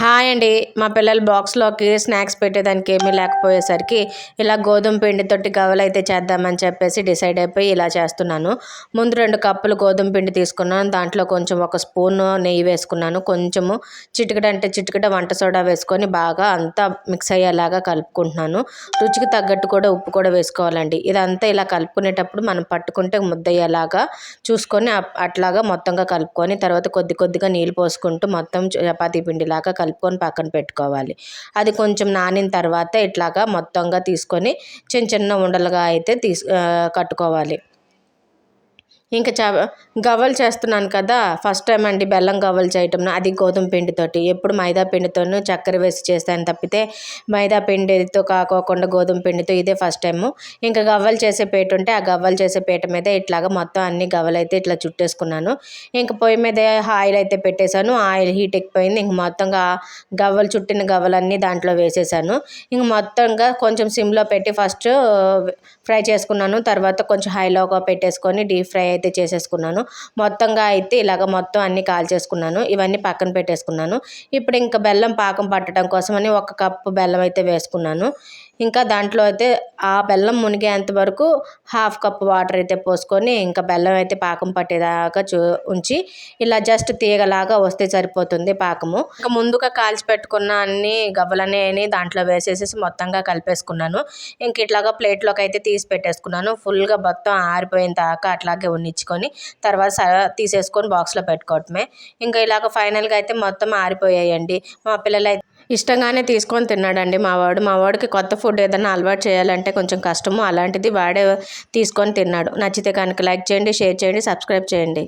Hi అండి. మా పిల్లల బాక్స్లోకి స్నాక్స్ పెట్టేదానికి ఏమీ లేకపోయేసరికి ఇలా గోధుమ పిండితోటి గవలు అయితే చేద్దామని చెప్పేసి డిసైడ్ అయిపోయి ఇలా చేస్తున్నాను. ముందు రెండు కప్పులు గోధుమ పిండి తీసుకున్నాను. దాంట్లో కొంచెం ఒక స్పూన్ నెయ్యి వేసుకున్నాను. కొంచెము చిటికడ అంటే చిటికడ వంట సోడా వేసుకొని బాగా అంతా మిక్స్ అయ్యేలాగా కలుపుకుంటున్నాను. రుచికి తగ్గట్టు కూడా ఉప్పు కూడా వేసుకోవాలండి. ఇదంతా ఇలా కలుపుకునేటప్పుడు మనం పట్టుకుంటే ముద్దయ్యేలాగా చూసుకొని అట్లాగా మొత్తంగా కలుపుకొని తర్వాత కొద్ది కొద్దిగా నీళ్ళు పోసుకుంటూ మొత్తం చపాతీ పిండిలాగా కలుపుకొని పక్కన పెట్టుకోవాలి. అది కొంచెం నానిన తర్వాత ఇట్లాగా మొత్తంగా తీసుకొని చిన్న చిన్న ఉండలుగా అయితే తీసు కట్టుకోవాలి. ఇంకా చ గవ్వలు చేస్తున్నాను కదా ఫస్ట్ టైం అండి బెల్లం గవ్వలు చేయటం. అది గోధుమ పిండితోటి. ఎప్పుడు మైదా పిండితోనూ చక్కెర వేసి చేస్తాను. తప్పితే మైదా పిండితో కాకోకుండా గోధుమ పిండితో ఇదే ఫస్ట్ టైము ఇంకా గవ్వలు చేసే పేట ఉంటే ఆ గవ్వలు చేసే పేట మీద ఇట్లాగా మొత్తం అన్ని గవ్వలు అయితే ఇట్లా చుట్టేసుకున్నాను. ఇంక పొయ్యి మీద ఆయిల్ అయితే పెట్టేశాను. ఆయిల్ హీట్ ఎక్కిపోయింది. ఇంక మొత్తంగా గవ్వలు చుట్టిన గవ్వలన్నీ దాంట్లో వేసేసాను ఇంక మొత్తంగా కొంచెం సిమ్లో పెట్టి ఫస్ట్ ఫ్రై చేసుకున్నాను. తర్వాత కొంచెం హైలోగా పెట్టేసుకొని డీప్ ఫ్రై అయితే చేసేసుకున్నాను. మొత్తంగా అయితే ఇలాగ మొత్తం అన్నీ కాల్చేసుకున్నాను. ఇవన్నీ పక్కన పెట్టేసుకున్నాను. ఇప్పుడు ఇంకా బెల్లం పాకం పట్టడం కోసమని ఒక కప్పు బెల్లం అయితే వేసుకున్నాను. ఇంకా దాంట్లో అయితే ఆ బెల్లం మునిగేంత వరకు హాఫ్ కప్ వాటర్ అయితే పోసుకొని ఇంకా బెల్లం అయితే పాకం పట్టేదాకా చూ ఉంచి ఇలా జస్ట్ తీగలాగా వస్తే సరిపోతుంది పాకము. ఇంకా ముందుగా కాల్చి పెట్టుకున్న అన్ని గవ్వలనే దాంట్లో వేసేసేసి మొత్తంగా కలిపేసుకున్నాను. ఇంక ఇట్లాగా ప్లేట్లోకి అయితే తీసి పెట్టేసుకున్నాను. ఫుల్గా మొత్తం ఆరిపోయిన దాకా అట్లాగే ఉన్నించుకొని తర్వాత తీసేసుకొని బాక్స్లో పెట్టుకోవటమే. ఇంకా ఇలాగ ఫైనల్గా అయితే మొత్తం ఆరిపోయాయండి. మా పిల్లలు అయితే ఇష్టంగానే తీసుకొని తిన్నాడండి మా వాడు. మా వాడికి కొత్త ఫుడ్ ఏదైనా అలవాటు చేయాలంటే కొంచెం కష్టము. అలాంటిది వాడే తీసుకొని తిన్నాడు. నచ్చితే కనుక లైక్ చేయండి షేర్ చేయండి సబ్స్క్రైబ్ చేయండి.